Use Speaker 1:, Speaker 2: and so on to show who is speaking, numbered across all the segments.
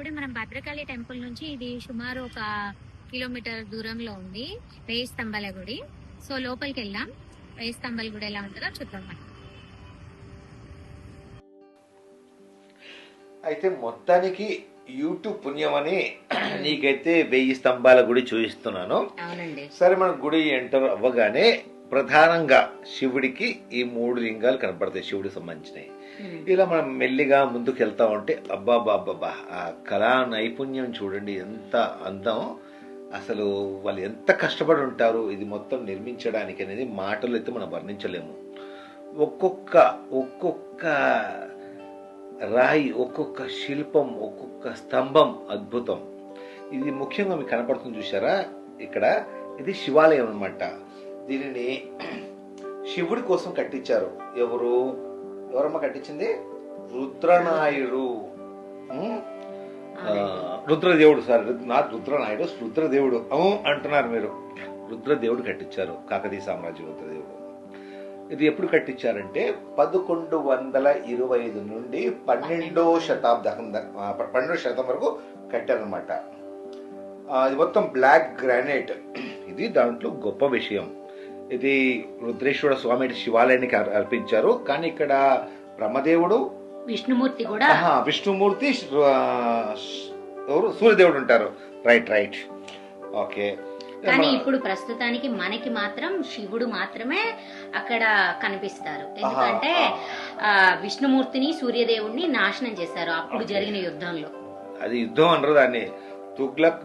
Speaker 1: ఇప్పుడే మనం భద్రకాళి టెంపుల్ నుంచి ఇది సుమారు ఒక కిలోమీటర్ దూరంలో ఉంది. వేయి స్తంభాల గుడి. సో లోపలికి వెళ్దాం. వేయి స్తంభాల గుడి ఎలా ఉంటుందో చూద్దాం మనం.
Speaker 2: అయితే మొత్తానికి యూట్యూబ్ పుణ్యమని నీకైతే వెయ్యి స్తంభాల గుడి చూపిస్తున్నాను. సరే మన గుడి ఎంటర్ అవ్వగానే ప్రధానంగా శివుడికి ఈ మూడు లింగాలు కనపడతాయి శివుడికి సంబంధించినవి. Hmm. ఇలా మనం మెల్లిగా ముందుకు వెళ్తా ఉంటే అబ్బా బాబ్బా ఆ కళా నైపుణ్యం చూడండి ఎంత అందం. అసలు వాళ్ళు ఎంత కష్టపడి ఉంటారు ఇది మొత్తం నిర్మించడానికి అనేది మాటలు అయితే మనం వర్ణించలేము. ఒక్కొక్క ఒక్కొక్క రాయి ఒక్కొక్క శిల్పం ఒక్కొక్క స్తంభం అద్భుతం. ఇది ముఖ్యంగా మీకు కనపడుతుంది చూసారా ఇక్కడ ఇది శివాలయం అనమాట దీనిని శివుడి కోసం కట్టించారు. ఎవరు? ఎవరమ్మ కట్టించింది రుద్రనాయుడు. రుద్రదేవుడు sir not Rudranaidu రుద్రదేవుడు. అవును అంటున్నారు మీరు. రుద్రదేవుడు కట్టించారు కాకతీయ సామ్రాజ్యం రుద్రదేవుడు. ఇది ఎప్పుడు కట్టించారంటే పదకొండు వందల ఇరవై ఐదు నుండి పన్నెండో శతాబ్దం పన్నెండో శతం వరకు కట్టారనమాట ఇది మొత్తం బ్లాక్ గ్రానైట్. ఇది దాంట్లో గొప్ప విషయం. ఇది రుద్రేశ్వర స్వామి శివాలయానికి అర్- అర్పించారు. కానీ ఇక్కడ బ్రహ్మదేవుడు
Speaker 1: విష్ణుమూర్తి కూడా
Speaker 2: విష్ణుమూర్తి ఎవరు? సూర్యదేవుడు ఉంటారు. Right right. ఓకే.
Speaker 3: కానీ ఇప్పుడు ప్రస్తుతానికి మనకి మాత్రం శివుడు మాత్రమే అక్కడ కనిపిస్తారు. ఎందుకంటే విష్ణుమూర్తిని సూర్యదేవుడిని నాశనం చేశారు అప్పుడు. జరిగిన యుద్ధంలో.
Speaker 2: అది యుద్ధం అనరు దాన్ని. తుగ్లక్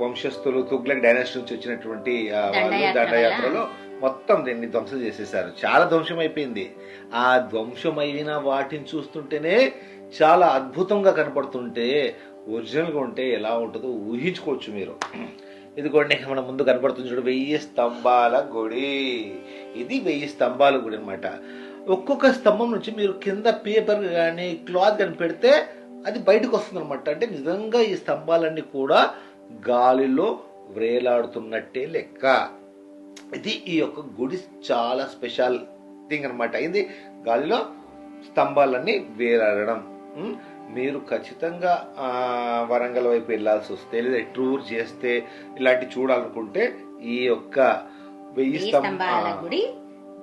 Speaker 2: వంశస్థులు తుగ్లక్ డైనాసిటీ నుంచి వచ్చినటువంటి వాళ్ళు
Speaker 3: దండయాత్ర
Speaker 2: దండయాత్రలో మొత్తం దీన్ని ధ్వంసం చేసేసారు చాలా ధ్వంసం అయిపోయింది ఆ ధ్వంసమైన వాటిని చూస్తుంటేనే చాలా అద్భుతంగా కనపడుతుంటే ఒరిజినల్గా ఉంటే ఎలా ఉంటుందో ఊహించుకోవచ్చు మీరు. ఇదిగోండి మన ముందు కనపడుతుంది చూడు వెయ్యి స్తంభాల గుడి. ఇది వెయ్యి స్తంభాల గుడి అన్నమాట. ఒక్కొక్క స్తంభం నుంచి మీరు కింద పేపర్ కానీ క్లాత్ కానీ పెడితే అది బయటకు వస్తుంది అనమాట అంటే నిజంగా ఈ స్తంభాలన్నీ కూడా గాలిలో వ్రేలాడుతున్నట్టే లెక్క. ఇది ఈ యొక్క గుడి చాలా స్పెషల్ థింగ్ అనమాట ఇది గాలిలో స్తంభాలన్నీ వేలాడడం? మీరు ఖచ్చితంగా ఆ, వరంగల్ వైపు వెళ్ళాల్సి వస్తే లేదా టూర్ చేస్తే ఇలాంటి చూడాలనుకుంటే ఈ యొక్క వెయ్యి
Speaker 3: వెయ్యి
Speaker 2: స్తంభ
Speaker 3: స్తంభాల గుడి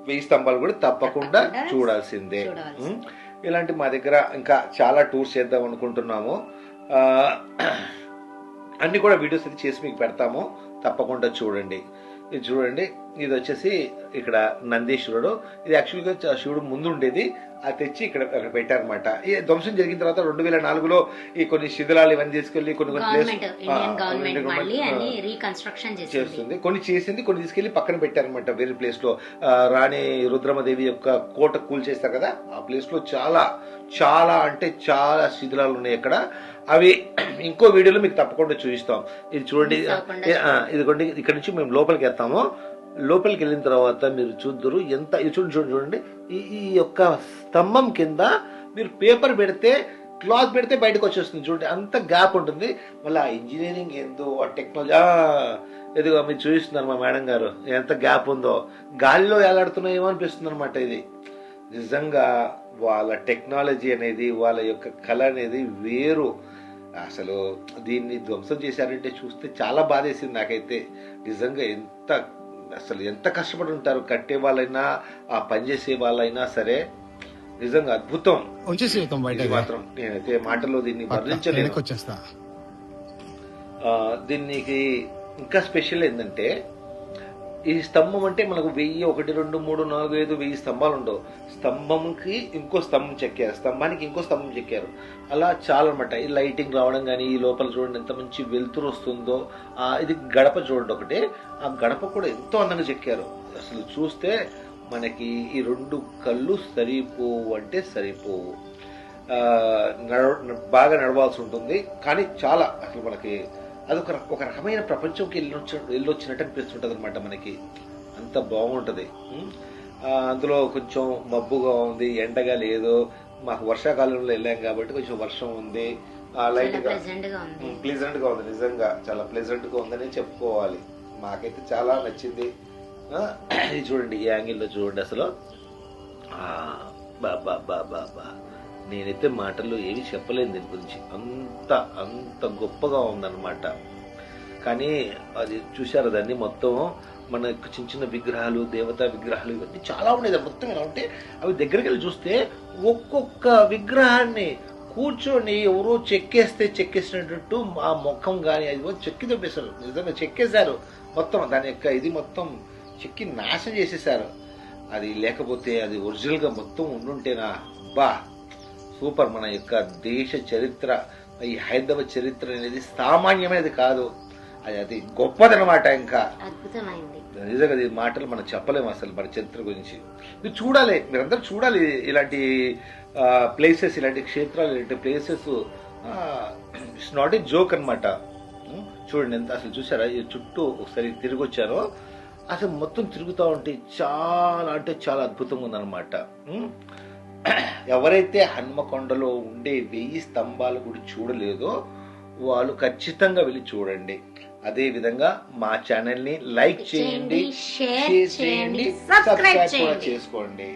Speaker 2: వెయ్యి స్తంభాలు కూడా తప్పకుండా చూడాల్సిందే? ఇలాంటి మా దగ్గర ఇంకా చాలా టూర్స్ చేద్దాం అనుకుంటున్నాము. అన్ని కూడా వీడియోస్ అయితే చేసి మీకు పెడతాము. తప్పకుండా చూడండి. ఇది చూడండి. ఇది వచ్చేసి ఇక్కడ నందీశ్వరుడు. ఇది యాక్చువల్గా శివుడు ముందు ఉండేది అది తెచ్చి ఇక్కడ అక్కడ పెట్టారనమాట ఈ ధ్వంసం జరిగిన తర్వాత రెండు వేల నాలుగులో ఈ కొన్ని శిథిలాలు ఇవన్నీ తీసుకెళ్ళి కొన్ని కొన్ని ఆ, ఆ, చేస్తుంది. కొన్ని చేసింది కొన్ని తీసుకెళ్ళి పక్కన పెట్టారనమాట వేరే ప్లేస్లో. ఆ, రాణి రుద్రమదేవి యొక్క కోట కూల్ చేస్తారు కదా ఆ ప్లేస్లో చాలా చాలా అంటే చాలా శిథిలాలు ఉన్నాయి అక్కడ. అవి ఇంకో వీడియోలో మీకు తప్పకుండా చూపిస్తాం. ఇది చూడండి. ఇదిగోండి ఇక్కడ నుంచి మేము లోపలికి వెళ్తాము. లోపలికి వెళ్ళిన తర్వాత మీరు చూద్దరు ఎంత ఇది చూడండి చూడండి చూడండి. ఈ ఈ యొక్క స్తంభం కింద మీరు పేపర్ పెడితే క్లాత్ పెడితే బయటకు వచ్చేస్తుంది. చూడండి అంత గ్యాప్ ఉంటుంది. మళ్ళీ ఆ ఇంజనీరింగ్ ఏందో ఆ టెక్నాలజీ ఇదిగో మీరు చూపిస్తున్నారు మా మేడం గారు. ఎంత గ్యాప్ ఉందో. గాలిలో ఎలాడుతున్నాయేమో అనిపిస్తుంది అనమాట ఇది. నిజంగా వాళ్ళ టెక్నాలజీ అనేది వాళ్ళ యొక్క కళ అనేది వేరు. అసలు దీన్ని ధ్వంసం చేశారంటే చూస్తే చాలా బాధేసింది నాకైతే. నిజంగా ఎంత అసలు ఎంత కష్టపడి ఉంటారు కట్టే వాళ్ళైనా ఆ పనిచేసే వాళ్ళైనా సరే. నిజంగా అద్భుతం. మాత్రం నేనైతే మాటల్లో దీన్ని వర్ణించలేను. ఆ, దీనికి ఇంకా స్పెషల్ ఏంటంటే ఈ స్తంభం అంటే మనకు వెయ్యి ఒకటి రెండు మూడు నాలుగు ఐదు వెయ్యి స్తంభాలు ఉండవు స్తంభంకి ఇంకో స్తంభం చెక్కారు. స్తంభానికి ఇంకో స్తంభం చెక్కారు. అలా చాలా అనమాట ఈ లైటింగ్ రావడం కానీ ఈ లోపల చూడండి ఎంత మంచి వెలుతురు వస్తుందో. ఇది గడప చూడండి ఒకటి. ఆ గడప కూడా ఎంతో అందంగా చెక్కారు. అసలు చూస్తే మనకి ఈ రెండు కళ్ళు సరిపోవు అంటే సరిపోవు. నడవ బాగా నడవాల్సి ఉంటుంది. కానీ చాలా అసలు మనకి అదొక ఒక రకమైన ప్రపంచంకి వెళ్ళొచ్చి వెళ్ళొచ్చినట్టు అనిపిస్తుంటది అనమాట మనకి. అంత బాగుంటది. అందులో కొంచెం మబ్బుగా ఉంది ఎండగా లేదు. మాకు వర్షాకాలంలో వెళ్ళాం కాబట్టి కొంచెం వర్షం ఉంది.
Speaker 3: లైట్గా ప్రెసెంట్గా ఉంది.
Speaker 2: ప్లెజెంట్గా ఉంది నిజంగా. చాలా ప్లెజెంట్గా ఉందని చెప్పుకోవాలి. మాకైతే చాలా నచ్చింది. చూడండి ఈ యాంగిల్లో చూడండి అసలు. ఆ, బా బా బా బా బా. నేనైతే మాటల్లో ఏమీ చెప్పలేను దీని గురించి. అంత అంత గొప్పగా ఉందన్నమాట. కానీ అది చూశారు దాన్ని? మొత్తం మన యొక్క చిన్న చిన్న విగ్రహాలు దేవతా విగ్రహాలు ఇవన్నీ చాలా ఉండేది మొత్తం ఎలా ఉంటే అవి దగ్గరికి వెళ్ళి చూస్తే ఒక్కొక్క విగ్రహాన్ని కూర్చొని ఎవరో చెక్కేస్తే చెక్కేసినట్టు ఆ ముఖం కానీ అది చెక్కి దొబ్బేశారు నిజంగా చెక్కేశారు. మొత్తం దాని యొక్క ఇది మొత్తం చెక్కి నాశనం చేసేసారు అది లేకపోతే అది ఒరిజినల్గా మొత్తం ఉండుంటేనా? బా సూపర్ మన యొక్క దేశ చరిత్ర ఈ హైదరాబాద్ చరిత్ర అనేది సామాన్యమైనది కాదు. అది అది గొప్పదనమాట ఇంకా.
Speaker 3: అద్భుతమైంది.
Speaker 2: నిజంగా ఈ మాటలు మనం చెప్పలేము అసలు మన చరిత్ర గురించి. మీరు చూడాలి మీరందరూ చూడాలి ఇలాంటి ప్లేసెస్ ఇలాంటి క్షేత్రాలు ఇలాంటి places it's not a joke అనమాట చూడండి ఎంత అసలు చూసారా ఈ చుట్టూ ఒకసారి తిరిగి వచ్చారో. అసలు మొత్తం తిరుగుతూ ఉంటే చాలా అంటే చాలా అద్భుతంగా ఉందన్నమాట. ఎవరైతే హన్మకొండలో ఉండే వెయ్యి స్తంభాలు కూడా చూడలేదో వాళ్ళు ఖచ్చితంగా వెళ్ళి చూడండి. అదే విధంగా మా ఛానల్ని లైక్ చేయండి
Speaker 3: షేర్ చేయండి సబ్స్క్రైబ్
Speaker 2: చేసుకోండి.